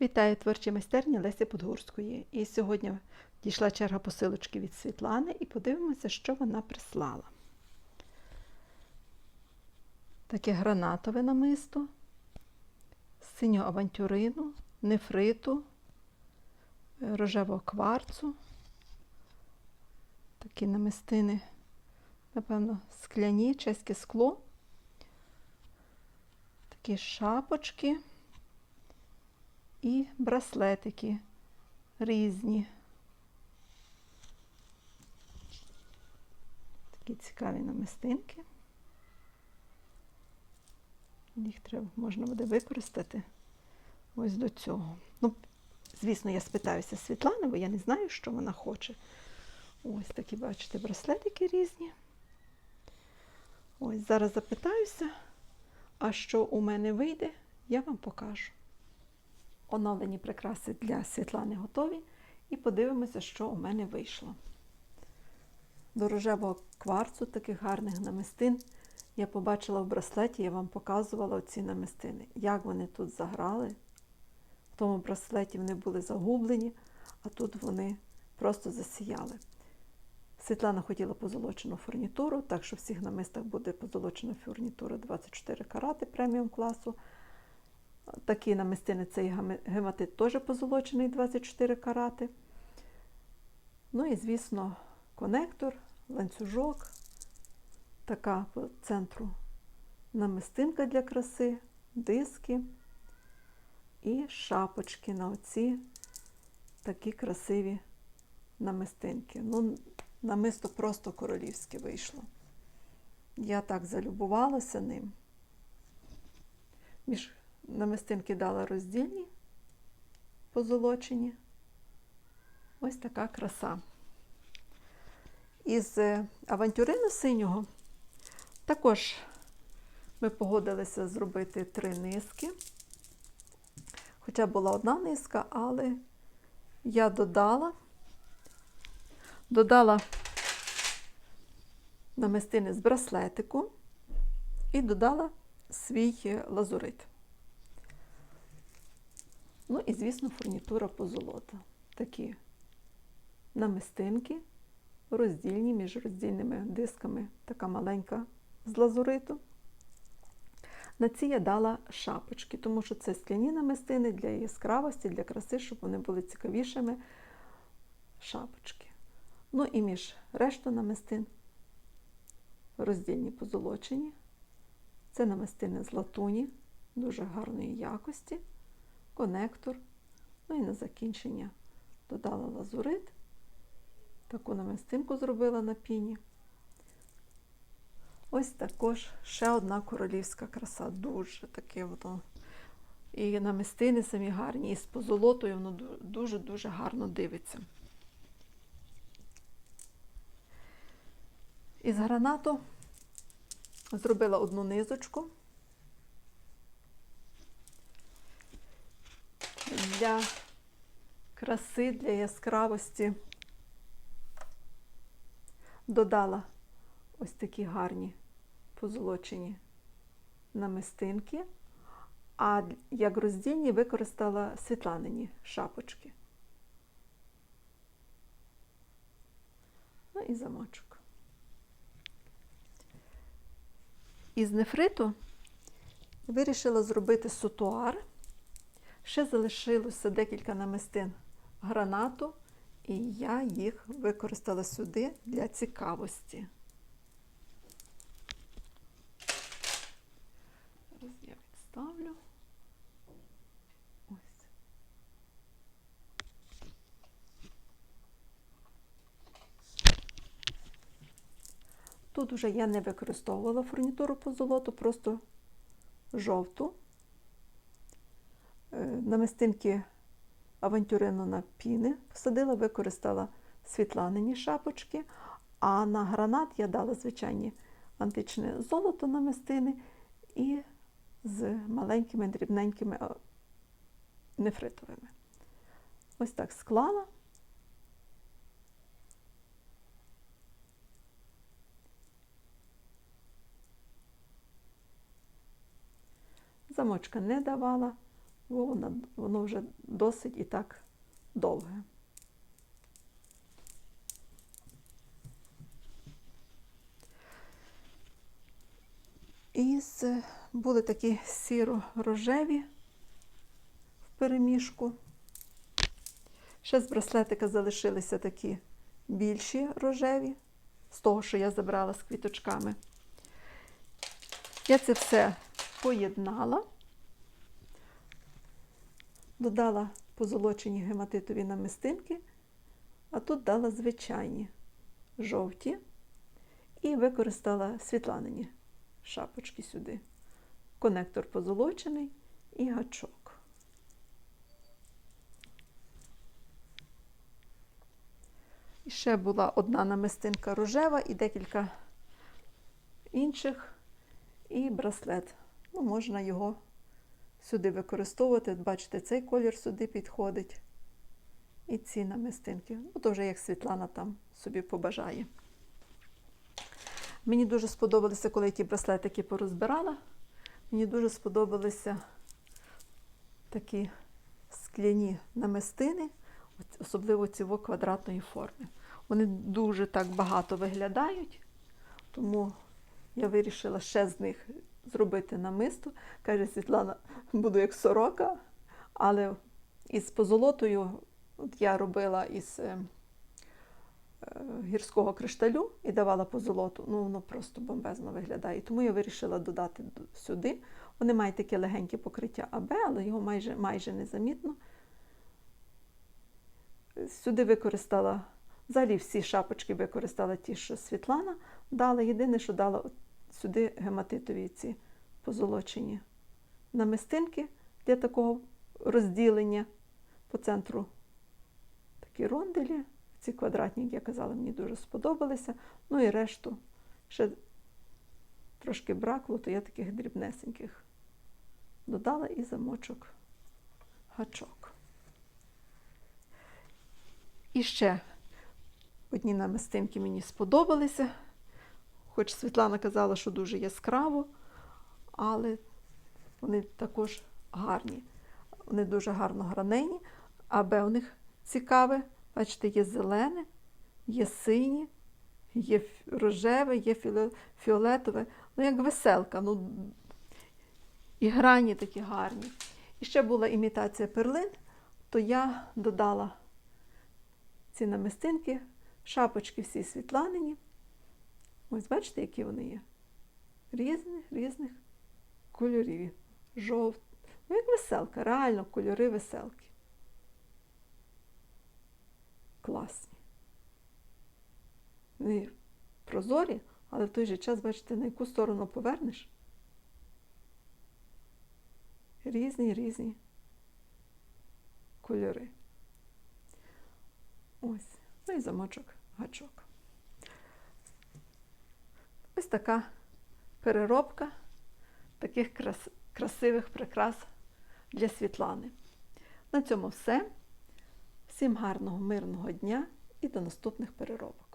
Вітаю творчі майстерні Лесі Подгурської. І сьогодні дійшла черга посилочки від Світлани і подивимося, що вона прислала. Таке гранатове намисто, синю авантюрину, нефриту, рожевого кварцу. Такі намистини, напевно, скляні, чеське скло. Такі шапочки і браслетики різні. Такі цікаві намистинки. Їх треба можна буде використати ось до цього. Ну, звісно, я спитаюся Світлани, бо я не знаю, що вона хоче. Ось такі, бачите, браслетики різні. Ось зараз запитаюся, а що у мене вийде, я вам покажу. Оновлені прикраси для Світлани готові. І подивимося, що у мене вийшло. До рожевого кварцу таких гарних намистин я побачила в браслеті, я вам показувала ці намистини. Як вони тут заграли. В тому браслеті вони були загублені, а тут вони просто засіяли. Світлана хотіла позолочену фурнітуру, так що в всіх намистах буде позолочена фурнітура 24 карати преміум класу. Такі намистини цей гематит теж позолочений 24 карати. Ну і, звісно, конектор, ланцюжок, така по центру намистинка для краси, диски і шапочки на оці такі красиві намистинки. Ну, намисто просто королівське вийшло. Я так залюбувалася ним. Між намистинки дала роздільні, позолочені. Ось така краса. Із авантюрину синього також ми погодилися зробити три низки. Хоча була одна низка, але я додала, додала намистини з браслетику і додала свій лазурит. Ну і, звісно, фурнітура позолота. Такі намистинки, роздільні між роздільними дисками, така маленька з лазуриту. На ці я дала шапочки, тому що це скляні намистини для яскравості, для краси, щоб вони були цікавішими шапочки. Ну і між решту намистин роздільні позолочені. Це намистини з латуні, дуже гарної якості конектор. Ну і на закінчення додала лазурит. Таку намистинку зробила на піні. Ось також ще одна королівська краса. Дуже таке воно. І намистини самі гарні, і з позолотою воно дуже-дуже гарно дивиться. Із гранату зробила одну низочку. Для краси, для яскравості додала ось такі гарні позолочені намистинки, а як роздільні використала світланині шапочки. Ну і замочок. Із нефриту вирішила зробити сутуар. Ще залишилося декілька намистин гранату, і я їх використала сюди для цікавості. Зараз я відставлю. Ось. Тут вже я не використовувала фурнітуру по золоту, просто жовту. Намистинки авантюрину на піни посадила, використала світланині шапочки, а на гранат я дала звичайні античне золото намистини і з маленькими дрібненькими нефритовими. Ось так склала. Замочка не давала бо воно, воно вже досить і так довге. І були такі сіро-рожеві в переміжку. Ще з браслетика залишилися такі більші рожеві, з того, що я забрала з квіточками. Я це все поєднала, додала позолочені гематитові намистинки, а тут дала звичайні жовті і використала світланині шапочки сюди. Конектор позолочений і гачок. І ще була одна намистинка рожева і декілька інших, і браслет. Ну, можна його сюди використовувати. Бачите, цей колір сюди підходить. І ці намистинки. Ну, то вже як Світлана там собі побажає. Мені дуже сподобалося, коли я ті браслетики порозбирала. Мені дуже сподобалися такі скляні намистини, особливо ці квадратної форми. Вони дуже так багато виглядають, тому я вирішила ще з них зробити намисто. Каже Світлана, буду як сорока, але із позолотою от я робила із е, е, гірського кришталю і давала позолоту. Ну, воно просто бомбезно виглядає. Тому я вирішила додати сюди. Вони мають таке легеньке покриття АБ, але його майже, майже незамітно. Сюди використала, взагалі всі шапочки використала ті, що Світлана дала. Єдине, що дала сюди гематитові ці позолочені намистинки для такого розділення по центру такі ронделі. Ці квадратні, як я казала, мені дуже сподобалися. Ну і решту ще трошки бракло, то я таких дрібнесеньких додала і замочок гачок. І ще одні намистинки мені сподобалися. Хоч Світлана казала, що дуже яскраво, але вони також гарні. Вони дуже гарно гранені, аби у них цікаве. Бачите, є зелене, є синє, є рожеве, є фіолетове. Ну, як веселка. Ну, і грані такі гарні. І ще була імітація перлин, то я додала ці намистинки, шапочки всі світланині. Ось бачите, які вони є? Різних, різних кольорів. Жовт. Ну, як веселка, реально кольори веселки. Класні. Вони прозорі, але в той же час, бачите, на яку сторону повернеш. Різні, різні кольори. Ось. Ну і замочок гачок. Ось така переробка таких крас- красивих прикрас для Світлани. На цьому все. Всім гарного, мирного дня і до наступних переробок.